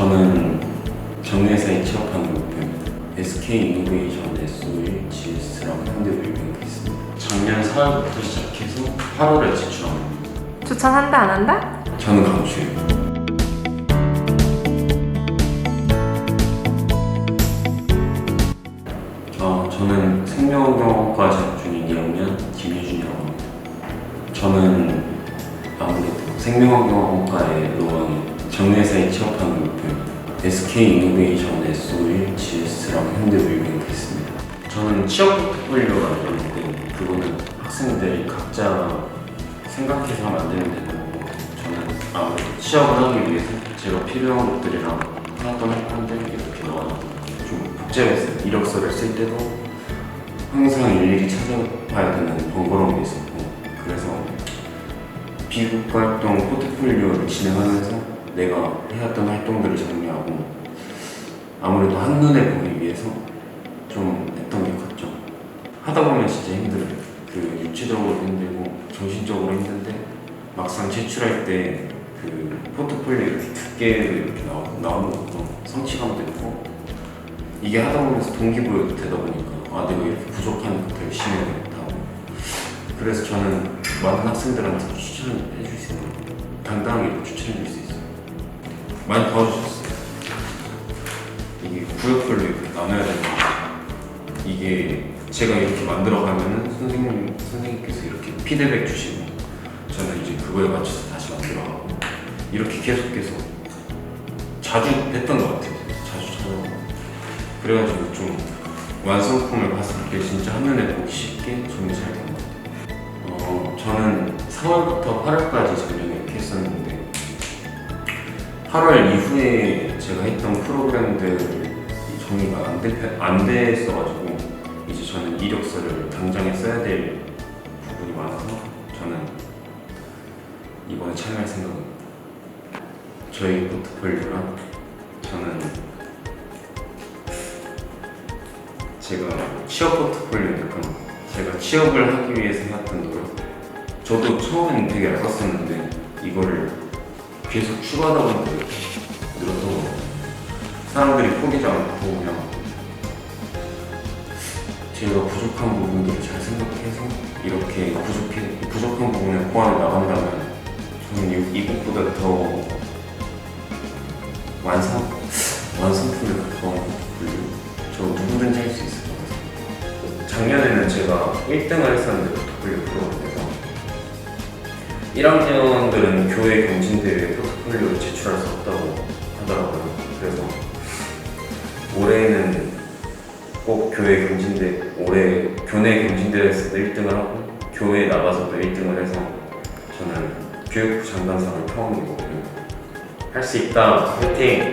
저는 정례사에 취업하는 목표입니다. SK 이노베이션 S51 GS랑 현대무역에 있습니다. 작년 4월부터 시작해서 8월에 제출합니다. 추천한다 안 한다? 저는 강추해요. 어, 저는 생명경험과 재학 중인 2학년 김유준이라고 합니다. 저는 아무래도 생명경험과의 로망이 정례사에 취업하는 목표입니다. SK 이노베이션 S51 GS랑 현대무역에 있습니다. 저는 취업 포트폴리오가 있는데 그거는 학생들이 각자 생각해서 만들면 되는 거고 저는 아무래도 취업을 하기 위해서 제가 필요한 것들이랑 하던 활동들 이렇게 넣어놨고 좀 복잡했어요. 이력서를 쓸 때도 항상 일일이 찾아봐야 되는 번거로움이 있었고 그래서 비국 활동 포트폴리오를 진행하면서 내가 해왔던 활동들을 정리하고 아무래도 한눈에 보기 위해서 좀 했던 게 컸죠. 하다 보면 진짜 힘들어요. 그 육체적으로 힘들고 정신적으로 힘든데 막상 제출할 때 그 포트폴리오 이렇게 두께 이렇게 나오, 나오는 것도 성취감도 있고 이게 하다 보면서 동기부여도 되다 보니까 아 내가 이렇게 부족하니까 더 열심히 해야겠다 그래서 저는 많은 학생들한테 추천해 줄 수 있는 당당하게 추천해 줄 수 있어요 많이 도와주셨어요 이게 구역별로 이렇게 나눠야 되는 이게 제가 이렇게 만들어 가면은 선생님 선생님께서 이렇게 피드백 주시고 저는 이제 그거에 맞춰서 다시 만들어 가고 이렇게 계속해서 자주 했던 것 같아요. 자주 찾아가고 그래가지고 좀 완성품을 봤을 때 진짜 한눈에 보기 쉽게 정리 잘된것 같아요. 어, 저는 3월부터 8월까지 8월 이후에 제가 했던 프로그램들이 정리가 안, 돼, 안 됐어가지고 이제 저는 이력서를 당장에 써야 될 부분이 많아서 저는 이번에 참여할 생각입니다. 저희 포트폴리오랑 저는 제가 취업 포트폴리오 약간 제가 취업을 하기 위해서 해왔던 노력 저도 처음에는 되게 얇았었는데 이거를 계속 추가하다 보니까 늘어서 사람들이 포기지 않고 그냥 제가 부족한 부분들을 잘 생각해서 이렇게 부족해, 부족한 부분을 보완해 나간다면 저는 이- 이것보다 더 완성? 완성품에 가까운 포트폴리오 저 누구든지 할 수 있을 것 같아요 작년에는 제가 1등을 했었는데 포트폴리오 프로그램에서 1학년들은 교회 경진대회 포트폴리오를 제출할 수 없다고 하더라고요. 그래서 올해는 꼭 교회 경진대 올해 교내 경진대회에서도 1등을 하고 교회에 나가서도 1등을 해서 저는 교육부 장관상을 처음이거든요 할 수 있다. 화이팅